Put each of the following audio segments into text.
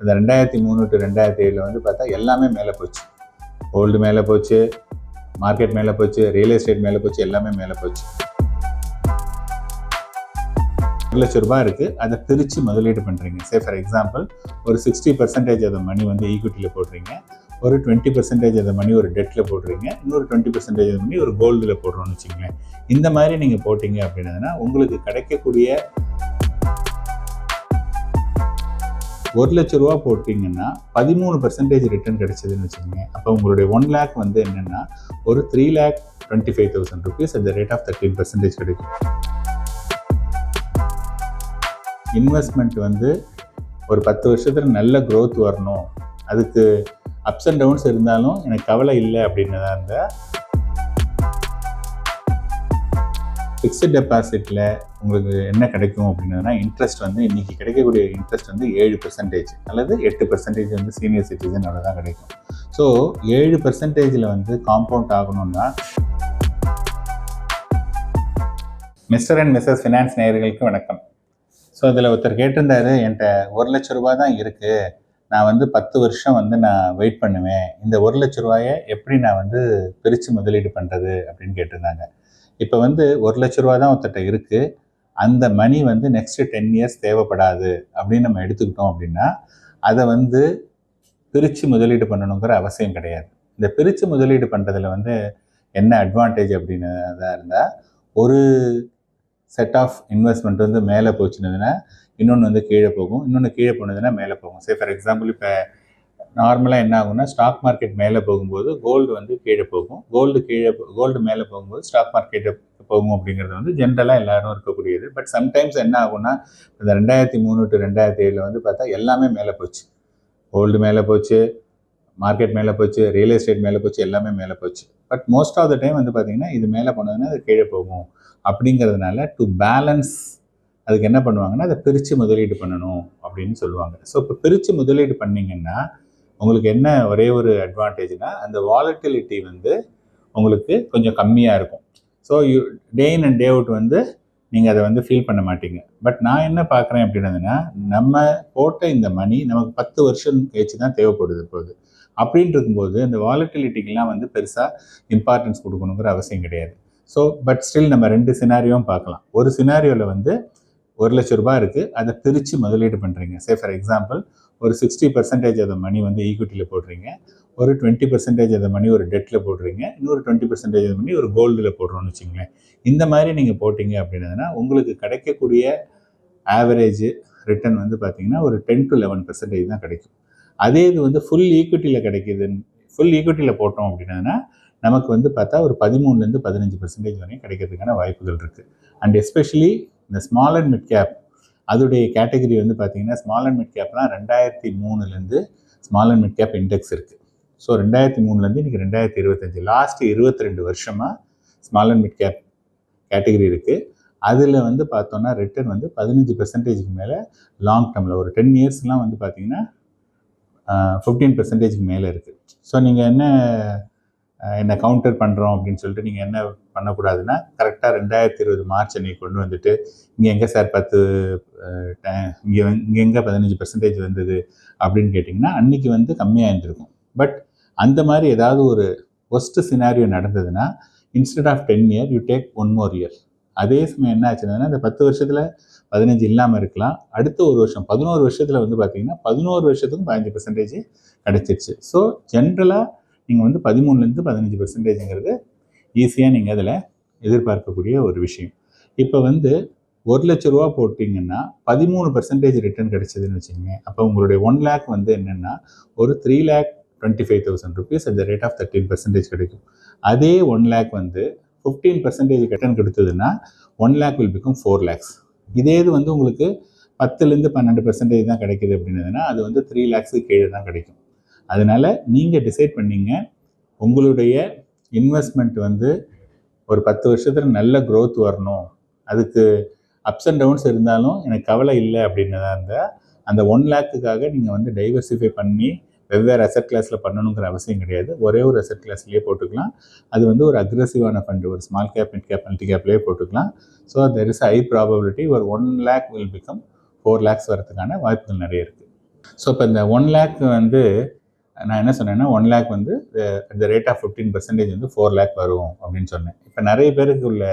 இந்த ரெண்டாயிரத்தி மூணு டு ரெண்டாயிரத்தி ஏழில் வந்து பார்த்தா எல்லாமே மேலே போச்சு. கோல்டு மேலே போச்சு மார்க்கெட் மேலே போச்சு ரியல் எஸ்டேட் மேலே போச்சு எல்லாமே மேலே போச்சு. ஒரு லட்ச ரூபாய் இருக்குது அதை பிரித்து முதலீடு பண்ணுறீங்க சே ஃபார் எக்ஸாம்பிள் ஒரு சிக்ஸ்டி பர்சன்டேஜ் அந்த மணி வந்து ஈக்விட்டியில் போடுறீங்க. ஒரு டுவெண்ட்டி பர்சன்டேஜ் அந்த மணி ஒரு டெட்டில் போடுறீங்க. இன்னொரு டுவெண்ட்டி பர்சன்டேஜ் அந்த மணி ஒரு கோல்டில் போடுறோம்னு வச்சுங்களேன் இந்த மாதிரி நீங்கள் போட்டிங்க அப்படின்னதுன்னா உங்களுக்கு கிடைக்கக்கூடிய ஒரு லட்ச ரூபா போட்டிங்கன்னா பதிமூணு பர்சன்டேஜ் ரிட்டர்ன் கிடைச்சதுன்னு வச்சுக்கோங்க. அப்போ உங்களுடைய ஒன் லேக் வந்து என்னென்னா ஒரு three lakh twenty five thousand rupees at the rate of thirteen percentage கிடைக்கும். இன்வெஸ்ட்மெண்ட் வந்து ஒரு பத்து வருஷத்தில் நல்ல க்ரோத் வரணும். அதுக்கு அப்ஸ் அண்ட் டவுன்ஸ் இருந்தாலும் எனக்கு கவலை இல்லை அப்படின்னதா இருந்தால் ஃபிக்ஸட் டெபாசிட்டில் உங்களுக்கு என்ன கிடைக்கும் அப்படின்னா இன்ட்ரெஸ்ட் வந்து இன்றைக்கி கிடைக்கக்கூடிய இன்ட்ரெஸ்ட் வந்து ஏழு பெர்சன்டேஜ் அல்லது எட்டு பெர்சன்டேஜ் வந்து சீனியர் சிட்டிசனோட தான் கிடைக்கும். ஸோ ஏழு பெர்சன்டேஜில் வந்து காம்பவுண்ட் ஆகணும்னா மிஸ்டர் அண்ட் மிஸ்ஸஸ் ஃபினான்ஸ் நேயர்களுக்கு வணக்கம். ஸோ இதில் ஒருத்தர் கேட்டிருந்தாரு என்கிட்ட ஒரு லட்ச ரூபாய் தான் இருக்குது நான் வந்து பத்து வருஷம் வந்து நான் வெயிட் பண்ணுவேன். இந்த ஒரு லட்ச ரூபாயை எப்படி நான் வந்து பிரித்து முதலீடு பண்ணுறது அப்படின்னு கேட்டிருந்தாங்க. இப்போ வந்து ஒரு லட்ச ரூபா தான் ஒருத்தட்ட இருக்குது அந்த மணி வந்து நெக்ஸ்ட் டென் இயர்ஸ் தேவைப்படாது அப்படின்னு நம்ம எடுத்துக்கிட்டோம் அப்படின்னா அதை வந்து பிரித்து முதலீடு பண்ணணுங்கிற அவசியம் கிடையாது. இந்த பிரித்து முதலீடு பண்ணுறதுல வந்து என்ன அட்வான்டேஜ் அப்படின்னு இருந்தால் ஒரு செட் ஆஃப் இன்வெஸ்ட்மெண்ட் வந்து மேலே போச்சுனதுன்னா இன்னொன்று வந்து கீழே போகும் இன்னொன்று கீழே போனதுன்னா மேலே போகும். சே ஃபார் எக்ஸாம்பிள் இப்போ நார்மலாக என்ன ஆகும்னா ஸ்டாக் மார்க்கெட் மேலே போகும்போது கோல்டு வந்து கீழே போகும். கோல்டு கீழே கோல்டு மேலே போகும்போது ஸ்டாக் மார்க்கெட்டு போகும் அப்படிங்கிறது வந்து ஜென்ரலாக எல்லாரும் இருக்கக்கூடியது. பட் சம்டைம்ஸ் என்ன ஆகும்னா இந்த ரெண்டாயிரத்தி மூணு டு ரெண்டாயிரத்தி ஏழில் வந்து பார்த்தா எல்லாமே மேலே போச்சு. கோல்டு மேலே போச்சு மார்க்கெட் மேலே போச்சு ரியல் எஸ்டேட் மேலே போச்சு எல்லாமே மேலே போச்சு. But most of the time வந்து பார்த்தீங்கன்னா இது மேலே போனதுன்னா அது கீழே போகும். அப்படிங்கிறதுனால டு பேலன்ஸ் அதுக்கு என்ன பண்ணுவாங்கன்னா அதை பிரித்து முதலீடு பண்ணணும் அப்படின்னு சொல்லுவாங்க. ஸோ இப்போ பிரித்து முதலீடு பண்ணீங்கன்னா உங்களுக்கு என்ன ஒரே ஒரு அட்வான்டேஜ்னா அந்த வாலட்டிலிட்டி வந்து உங்களுக்கு கொஞ்சம் கம்மியாக இருக்கும். So you day in and day out வந்து நீங்கள் அதை வந்து ஃபீல் பண்ண மாட்டீங்க. பட் நான் என்ன பார்க்குறேன் அப்படின்னதுன்னா நம்ம போட்ட இந்த மணி நமக்கு பத்து வருஷம் கழிச்சு தான் தேவைப்படுது இப்போது. அப்படின்ட்டு இருக்கும்போது அந்த வாலட்டிலிட்டிக்கெலாம் வந்து பெருசாக இம்பார்ட்டன்ஸ் கொடுக்கணுங்கிற அவசியம் கிடையாது. ஸோ பட் ஸ்டில் நம்ம ரெண்டு சினாரியோவும் பார்க்கலாம். ஒரு சினாரியோவில் வந்து ஒரு லட்ச ரூபாய் இருக்குது அதை பிரித்து முதலீடு பண்ணுறீங்க சே ஃபார் எக்ஸாம்பிள் ஒரு சிக்ஸ்டி பர்சன்டேஜ் அந்த மணி வந்து ஈக்விட்டியில் போடுறீங்க. ஒரு டுவெண்ட்டி பர்சன்டேஜ் அந்த மணி ஒரு டெட்டில் போடுறீங்க. இன்னொரு டுவெண்ட்டி பர்சன்டேஜ் அந்த மணி ஒரு கோல்டில் போடுறோம்னு வச்சுங்களேன் இந்த மாதிரி நீங்கள் போட்டிங்க அப்படின்னதுன்னா உங்களுக்கு கிடைக்கக்கூடிய ஆவரேஜ் ரிட்டர்ன் வந்து பார்த்தீங்கன்னா ஒரு டென் டு லெவன் பர்சன்டேஜ் தான் கிடைக்கும். அதே இது வந்து ஃபுல் ஈக்விட்டியில் கிடைக்குதுன்னு ஃபுல் ஈக்விட்டியில் போட்டோம் அப்படின்னா நமக்கு வந்து பார்த்தா ஒரு பதிமூணுலேருந்து பதினஞ்சு பர்சன்டேஜ் வரையும் கிடைக்கிறதுக்கான வாய்ப்புகள் இருக்குது அண்ட் எஸ்பெஷலி இந்த ஸ்மால் அண்ட் மிட் கேப் அதோடைய கேட்டகரி வந்து பார்த்தீங்கன்னா ஸ்மால் அண்ட் மிட் கேப்லாம் ரெண்டாயிரத்தி மூணுலேருந்து small and mid cap index இருக்குது ஸோ ரெண்டாயிரத்தி மூணுலேருந்து இன்றைக்கி ரெண்டாயிரத்தி இருபத்தஞ்சி லாஸ்ட் இருபத்தி ரெண்டு வருஷமாக small and mid cap category இருக்குது அதில் வந்து பார்த்தோன்னா ரிட்டர்ன் வந்து பதினஞ்சு பெர்சன்டேஜுக்கு மேலே லாங் டேர்மில் ஒரு டென் இயர்ஸ்லாம் வந்து பார்த்தீங்கன்னா ஃபிஃப்டீன் பெர்சன்டேஜுக்கு மேலே இருக்குது ஸோ நீங்கள் என்ன என்ன கவுண்டர் பண்ணுறோம் அப்படின்னு சொல்லிட்டு நீங்கள் என்ன பண்ணக்கூடாதுன்னா கரெக்டாக ரெண்டாயிரத்தி இருபது மார்ச் அன்னைக்கு கொண்டு வந்துட்டு இங்கே எங்கே சார் பத்து இங்கே இங்கே எங்கே பதினஞ்சு பர்சன்டேஜ் வந்தது அப்படின்னு கேட்டிங்கன்னா அன்றைக்கி வந்து கம்மியாக இருந்திருக்கும். பட் அந்த மாதிரி ஏதாவது ஒரு ஒஸ்ட் சினாரியோ நடந்ததுன்னா instead of ten year you take one more year அதே சமயம் என்ன ஆச்சுன்னா இந்த பத்து வருஷத்தில் பதினஞ்சு இல்லாமல் இருக்கலாம். அடுத்த ஒரு வருஷம் பதினோரு வருஷத்தில் வந்து பார்த்திங்கன்னா பதினோரு வருஷத்துக்கும் பதினஞ்சு பர்சன்டேஜ் கிடச்சிருச்சு. ஸோ ஜென்ரலாக நீங்கள் வந்து பதிமூணுலேருந்து பதினஞ்சு பர்சன்டேஜுங்கிறது ஈஸியாக நீங்கள் அதில் எதிர்பார்க்கக்கூடிய ஒரு விஷயம். இப்போ வந்து ஒரு லட்ச ரூபா போட்டிங்கன்னா பதிமூணு பர்சன்டேஜ் ரிட்டர்ன் கிடைச்சதுன்னு வச்சுக்கோங்க அப்போ உங்களுடைய ஒன் லேக் வந்து என்னென்னா ஒரு three lakh twenty five thousand rupees at the rate of thirteen percentage கிடைக்கும். அதே ஒன் லேக் வந்து fifteen percentage return கொடுத்ததுன்னா one lakh will become four lakhs இதே இது வந்து உங்களுக்கு பத்துலேருந்து பன்னெண்டு பர்சன்டேஜ் தான் கிடைக்குது அப்படின்னதுன்னா அது வந்து த்ரீ லேக்ஸுக்கு கீழே தான் கிடைக்கும். அதனால் நீங்கள் டிசைட் பண்ணீங்க. உங்களுடைய இன்வெஸ்ட்மெண்ட் வந்து ஒரு பத்து வருஷத்தில் நல்ல க்ரோத் வரணும். அதுக்கு அப்ஸ் அண்ட் டவுன்ஸ் இருந்தாலும் எனக்கு கவலை இல்லை அப்படின்னதாக இருந்தால் அந்த ஒன் லேக்குக்காக நீங்கள் வந்து டைவர்சிஃபை பண்ணி வெவ்வேறு அசட் கிளாஸில் பண்ணணுங்கிற அவசியம் கிடையாது. ஒரே ஒரு அசட் கிளாஸ்லேயே போட்டுக்கலாம். அது வந்து ஒரு அக்ரெசிவான ஃபண்டு ஒரு small cap mid cap multi கேப்லேயே போட்டுக்கலாம். So there is high probability ஒரு one lakh will become four lakhs வரதுக்கான வாய்ப்புகள் நிறைய இருக்குது ஸோ இப்போ இந்த ஒன் லேக் வந்து நான் என்ன சொன்னேன்னா ஒன் லேக் வந்து the rate of fifteen percentage வந்து ஃபோர் லேக் வரும் அப்படின்னு சொன்னேன். இப்போ நிறைய பேருக்கு உள்ள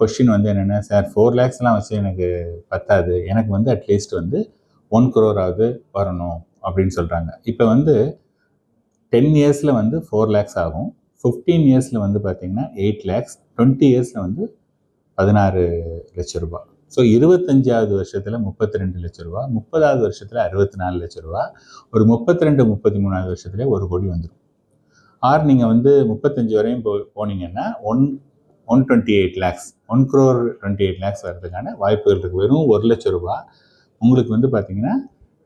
கொஷின் வந்து என்னென்னா சார் ஃபோர் லேக்ஸ்லாம் வச்சு எனக்கு பத்தாது. எனக்கு வந்து அட்லீஸ்ட் வந்து ஒன் ஆகுது வரணும் அப்படின்னு சொல்கிறாங்க இப்போ வந்து டென் இயர்ஸில் வந்து ஃபோர் லேக்ஸ் ஆகும். ஃபிஃப்டீன் இயர்ஸில் வந்து பார்த்திங்கன்னா எயிட் லேக்ஸ் டுவெண்ட்டி இயர்ஸில் வந்து பதினாறு லட்ச ரூபாய். ஸோ இருபத்தஞ்சாவது வருஷத்தில் முப்பத்தி ரெண்டு லட்ச ரூபா முப்பதாவது வருஷத்தில் அறுபத்தி நாலு லட்ச ரூபா ஒரு முப்பத்தி ரெண்டு முப்பத்தி மூணாவது வருஷத்துல ஒரு கோடி வந்துடும் ஆர் நீங்கள் வந்து முப்பத்தஞ்சு வரையும் போ போனீங்கன்னா one one twenty eight lakhs one crore twenty eight lakhs வர்றதுக்கான வாய்ப்புகள் இருக்குது வெறும் ஒரு லட்ச ரூபா உங்களுக்கு வந்து பார்த்தீங்கன்னா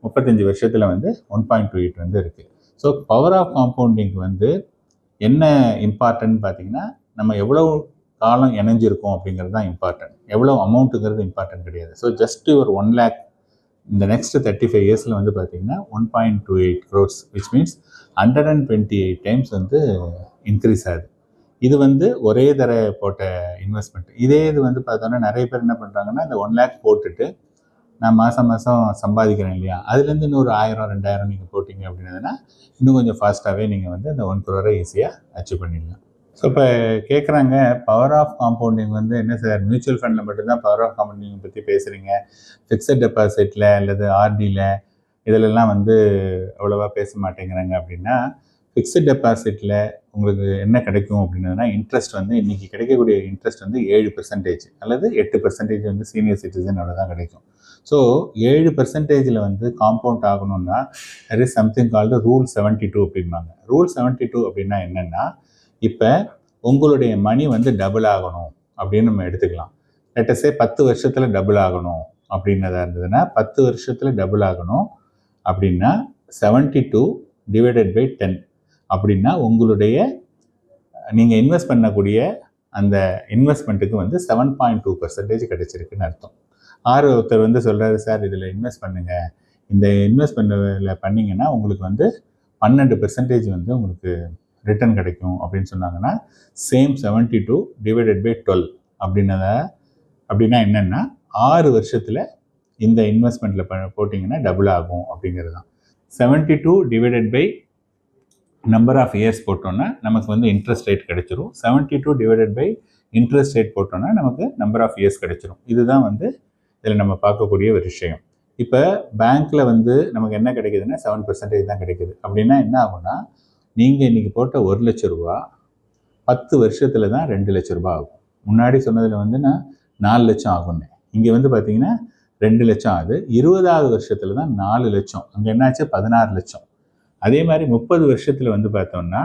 முப்பத்தஞ்சு வருஷத்தில் வந்து ஒன் பாயிண்ட் டூ எயிட் வந்து இருக்குது ஸோ பவர் ஆஃப் காம்பவுண்டிங் வந்து என்ன இம்பார்ட்டன்ட் பார்த்தீங்கன்னா நம்ம எவ்வளோ காலம் இணைஞ்சிருக்கும் அப்படிங்கிறது தான் இம்பார்ட்டன்ட் எவ்வளோ அமௌண்ட்டுங்கிறது இம்பார்ட்டன்ட் கிடையாது. ஸோ ஜஸ்ட் ஒரு ஒன் லேக் இந்த நெக்ஸ்ட் தேர்ட்டி ஃபைவ் இயர்ஸில் வந்து பார்த்தீங்கன்னா one point two eight crores which means hundred and twenty eight times வந்து இன்க்ரீஸ் ஆகுது. இது வந்து ஒரே தர போட்ட இன்வெஸ்ட்மெண்ட் இதே இது வந்து பார்த்தோன்னா நிறைய பேர் என்ன பண்ணுறாங்கன்னா இந்த ஒன் லேக் போட்டுட்டு நான் மாதம் மாதம் சம்பாதிக்கிறேன் இல்லையா? அதுலேருந்து இன்னொரு ஆயிரம் ரெண்டாயிரம் நீங்கள் போட்டிங்க அப்படின்னதுன்னா இன்னும் கொஞ்சம் ஃபாஸ்ட்டாகவே நீங்கள் வந்து அந்த ஒன் குரோரை ஈஸியாக அச்சீவ் பண்ணிடலாம். ஸோ இப்போ கேட்குறாங்க பவர் ஆஃப் காம்பவுண்டிங் வந்து என்ன சார் மியூச்சுவல் ஃபண்டில் மட்டும்தான் பவர் ஆஃப் காம்பவுண்டிங் பற்றி பேசுகிறீங்க ஃபிக்ஸட் டெபாசிட்டில் அல்லது ஆர்டியில் இதிலெல்லாம் வந்து அவ்வளோவா பேச மாட்டேங்கிறாங்க அப்படின்னா ஃபிக்ஸட் டெபாசிட்டில் உங்களுக்கு என்ன கிடைக்கும் அப்படின்னா இன்ட்ரெஸ்ட் வந்து இன்றைக்கி கிடைக்கக்கூடிய இன்ட்ரெஸ்ட் வந்து ஏழு பெர்சன்டேஜ் அல்லது எட்டு பெர்சன்டேஜ் வந்து சீனியர் சிட்டிசனோட தான் கிடைக்கும். ஸோ ஏழு பெர்சன்டேஜில் வந்து காம்பவுண்ட் ஆகணும்னா அது is something called rule seventy two அப்படிம்பாங்க. ரூல் செவன்ட்டி டூ அப்படின்னா என்னென்னா இப்போ உங்களுடைய மணி வந்து டபுள் ஆகணும் அப்படின்னு நம்ம எடுத்துக்கலாம். லெட்டஸே பத்து வருஷத்தில் டபுள் ஆகணும் அப்படின்னதாக இருந்ததுன்னா பத்து வருஷத்தில் டபுள் ஆகணும் அப்படின்னா seventy two divided by ten அப்படின்னா உங்களுடைய நீங்கள் இன்வெஸ்ட் பண்ணக்கூடிய அந்த இன்வெஸ்ட்மெண்ட்டுக்கு வந்து செவன் பாயிண்ட் டூ பர்சன்டேஜ் கிடைச்சிருக்குன்னு அர்த்தம். ஆறு ஒருத்தர் வந்து சொல்கிறாரு சார் இதில் இன்வெஸ்ட் பண்ணுங்கள் இந்த இன்வெஸ்ட் பண்ண பண்ணிங்கன்னா உங்களுக்கு வந்து பன்னெண்டு பெர்சன்டேஜ் வந்து உங்களுக்கு ரிட்டர்ன் கிடைக்கும் அப்படின்னு சொன்னாங்கன்னா same seventy two divided by twelve அப்படின்னத அப்படின்னா என்னென்னா ஆறு வருஷத்தில் இந்த இன்வெஸ்ட்மெண்ட்டில் ப போட்டிங்கன்னா டபுள் ஆகும் அப்படிங்கிறது தான் seventy two divided by number of years போட்டோன்னா நமக்கு வந்து இன்ட்ரெஸ்ட் ரேட் கிடைச்சிரும். Seventy two divided by interest rate போட்டோன்னா நமக்கு நம்பர் ஆஃப் இயர்ஸ் கிடைச்சிரும். இதுதான் வந்து இதில் நம்ம பார்க்கக்கூடிய ஒரு விஷயம். இப்போ பேங்க்கில் வந்து நமக்கு என்ன கிடைக்குதுன்னா செவன் பர்சன்டேஜ் தான் கிடைக்குது. அப்படின்னா என்ன ஆகும்னா நீங்கள் இன்றைக்கி போட்ட ஒரு லட்ச ரூபா பத்து வருஷத்தில் தான் ரெண்டு லட்ச ரூபா ஆகும். முன்னாடி சொன்னதில் வந்து நான் நாலு லட்சம் ஆகும்னு. இங்கே வந்து பார்த்தீங்கன்னா ரெண்டு லட்சம் ஆகுது. இருபதாவது வருஷத்தில் தான் நாலு லட்சம். அங்கே என்னாச்சு? பதினாறு லட்சம். அதே மாதிரி முப்பது வருஷத்தில் வந்து பார்த்தோம்னா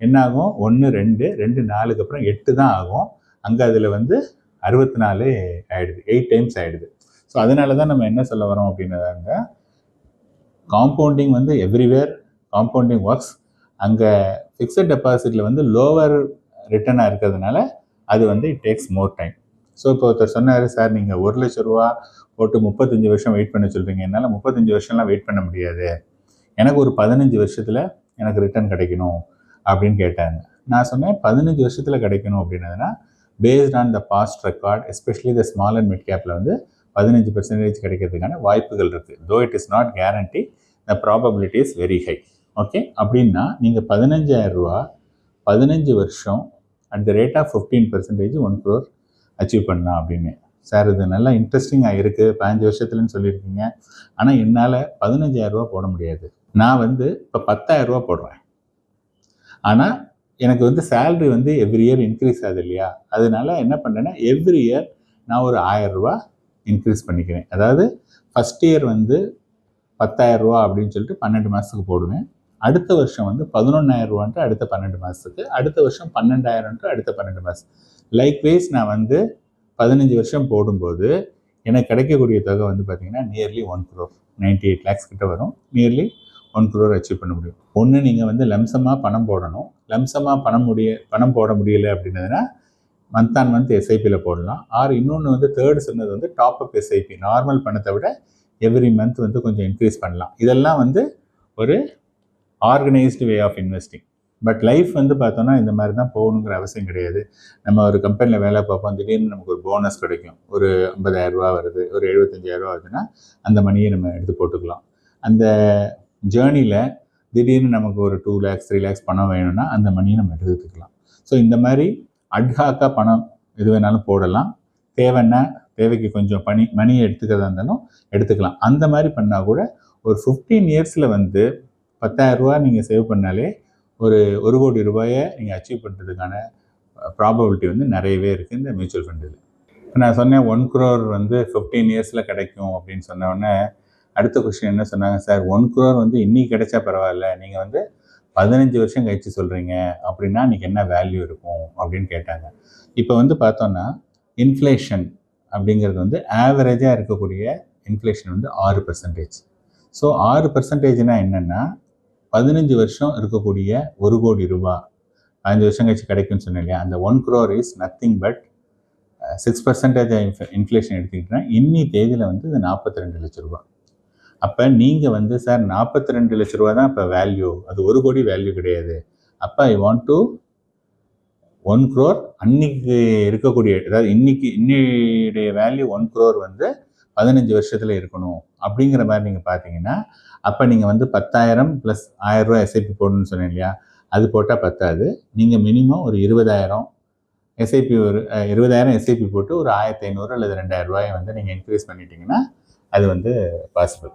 என்ன ஆகும் ஒன்று ரெண்டு ரெண்டு நாலுக்கு அப்புறம் எட்டு தான் ஆகும். அங்கே அதில் வந்து அறுபத்தி நாலு ஆகிடுது எயிட் டைம்ஸ் ஆகிடுது ஸோ அதனால தான் நம்ம என்ன சொல்ல வரோம் அப்படின்னதாங்க காம்பவுண்டிங் வந்து எவ்ரிவேர் காம்பவுண்டிங் ஒர்க்ஸ். அங்கே ஃபிக்ஸட் டெபாசிட்டில் வந்து லோவர் ரிட்டர்னாக இருக்கிறதுனால அது வந்து it takes more time so இப்போ ஒருத்தர் சொன்னார் சார் நீங்கள் ஒரு லட்ச ரூபா போட்டு முப்பத்தஞ்சு வருஷம் வெயிட் பண்ண சொல்கிறீங்க என்னால் முப்பத்தஞ்சு வருஷம்லாம் வெயிட் பண்ண முடியாது. எனக்கு ஒரு பதினஞ்சு வருஷத்தில் எனக்கு ரிட்டர்ன் கிடைக்கணும். அப்படின்னு கேட்டாங்க. நான் சொன்னேன் பதினஞ்சு வருஷத்தில் கிடைக்கணும். அப்படின்னதுன்னா based on the past record especially the small and mid கேப்பில் வந்து பதினஞ்சு பர்சன்டேஜ் கிடைக்கிறதுக்கான வாய்ப்புகள் இருக்குது though it is not guarantee the probability is very high okay அப்படின்னா நீங்கள் பதினஞ்சாயிரம் ரூபா பதினஞ்சு வருஷம் at the rate of fifteen percentage one crore achieve பண்ணலாம் அப்படின்னு. சார் இது நல்லா இன்ட்ரெஸ்டிங்காக இருக்குது பதினஞ்சு வருஷத்துலன்னு சொல்லியிருக்கீங்க. ஆனால் என்னால் பதினஞ்சாயிரரூபா போட முடியாது. நான் வந்து இப்போ பத்தாயிரரூபா போடுறேன். ஆனால் எனக்கு வந்து சேல்ரி வந்து எவ்ரி இயர் இன்க்ரீஸ் ஆகுது இல்லையா? அதனால என்ன பண்ணுறேன்னா எவ்ரி இயர் நான் ஒரு ஆயரூபா இன்க்ரீஸ் பண்ணிக்கிறேன். அதாவது ஃபஸ்ட் இயர் வந்து பத்தாயிரரூபா அப்படின்னு சொல்லிட்டு பன்னெண்டு மாதத்துக்கு போடுவேன். அடுத்த வருஷம் வந்து பதினொன்றாயிரம் ரூபான்ட்டு அடுத்த பன்னெண்டு மாதத்துக்கு அடுத்த வருஷம் பன்னெண்டாயிரம்ட்டு அடுத்த பன்னெண்டு மாதம் லைக்வைஸ் நான் வந்து பதினஞ்சு வருஷம் போடும்போது எனக்கு கிடைக்கக்கூடிய தொகை வந்து பார்த்திங்கன்னா nearly one crore ninety eight lakhs கிட்ட வரும். நியர்லி ஒன் குரோர் அச்சீவ் பண்ண முடியும். ஒன்று நீங்கள் வந்து லம்சமாக பணம் போடணும். லம்சமாக பணம் முடிய பணம் போட முடியலை அப்படின்னதுன்னா மந்த் ஆன் மந்த் எஸ்ஐபியில் போடலாம். ஆர் இன்னொன்று வந்து தேர்டு சொன்னது வந்து டாப் அப் எஸ்ஐபி நார்மல் பணத்தை விட எவ்ரி மந்த் வந்து கொஞ்சம் இன்க்ரீஸ் பண்ணலாம். இதெல்லாம் வந்து ஒரு organised way of investing but life வந்து பார்த்தோன்னா இந்த மாதிரி தான் போகணுங்கிற அவசியம் கிடையாது. நம்ம ஒரு கம்பெனியில் வேலை பார்ப்போம் திடீர்னு நமக்கு ஒரு போனஸ் கிடைக்கும். ஒரு ஐம்பதாயிரரூபா வருது ஒரு எழுபத்தஞ்சாயிரரூபா வருதுன்னா அந்த மணியை நம்ம எடுத்து போட்டுக்கலாம். அந்த ஜேர்னியில் திடீர்னு நமக்கு ஒரு டூ லேக்ஸ் த்ரீ லேக்ஸ் பணம் வேணும்னா அந்த மணியை நம்ம எடுத்துக்கலாம். ஸோ இந்த மாதிரி அட்ஹாக்காக பணம் எது வேணாலும் போடலாம். தேவைன்னா தேவைக்கு கொஞ்சம் பணி மணியை எடுத்துக்கிறதா இருந்தாலும் எடுத்துக்கலாம். அந்த மாதிரி பண்ணால் கூட ஒரு ஃபிஃப்டீன் இயர்ஸில் வந்து பத்தாயிரம் ரூபா நீங்கள் சேவ் பண்ணாலே ஒரு ஒரு கோடி ரூபாயை நீங்கள் அச்சீவ் பண்ணுறதுக்கான ப்ராபபிலிட்டி வந்து நிறையவே இருக்குது இந்த மியூச்சுவல் ஃபண்டில் இப்போ நான் சொன்னேன் ஒன் குரோர் வந்து ஃபிஃப்டீன் இயர்ஸில் கிடைக்கும் அப்படின்னு சொன்னோடனே அடுத்த கொஸ்டின் என்ன சொன்னாங்க? சார் ஒன் குரோர் வந்து இன்றைக்கி கிடைச்சா பரவாயில்ல. நீங்கள் வந்து பதினஞ்சு வருஷம் கழிச்சு சொல்கிறீங்க அப்படின்னா இன்றைக்கி என்ன வேல்யூ இருக்கும்? அப்படின்னு கேட்டாங்க. இப்போ வந்து பார்த்தோன்னா இன்ஃப்ளேஷன் அப்படிங்கிறது வந்து ஆவரேஜாக இருக்கக்கூடிய இன்ஃப்ளேஷன் வந்து ஆறு பர்சன்டேஜ் ஸோ ஆறு பர்சன்டேஜ்னால் என்னென்னா பதினஞ்சு வருஷம் இருக்கக்கூடிய ஒரு கோடி ரூபாய் பதினஞ்சு வருஷம் கழிச்சு கிடைக்கும்னு சொன்னேன் இல்லையா அந்த one crore is nothing but six percentage inflation எடுத்துக்கிட்டேன். இன்னி தேதியில் வந்து இது நாற்பத்தி ரெண்டு லட்ச ரூபா. அப்போ நீங்கள் வந்து சார் நாற்பத்தி ரெண்டு லட்ச ரூபா தான் இப்போ வேல்யூ அது ஒரு கோடி வேல்யூ கிடையாது. அப்போ I want to one crore அன்னைக்கு இருக்கக்கூடிய அதாவது இன்னைக்கு இன்னையுடைய வேல்யூ ஒன் க்ரோர் வந்து பதினஞ்சு வருஷத்தில் இருக்கணும். அப்படிங்கிற மாதிரி நீங்கள் பார்த்தீங்கன்னா அப்போ நீங்கள் வந்து பத்தாயிரம் ப்ளஸ் ஆயிரரூவா எஸ்ஐபி போடணும்னு சொன்னேன் இல்லையா? அது போட்டால் பத்தாது. நீங்கள் மினிமம் ஒரு இருபதாயிரம் எஸ்ஐபி ஒரு இருபதாயிரம் எஸ்ஐபி போட்டு ஒரு ஆயிரத்தி ஐநூறு அல்லது ரெண்டாயிரம் ரூபாயை வந்து நீங்கள் இன்க்ரீஸ் பண்ணிட்டீங்கன்னா அது வந்து பாசிபிள்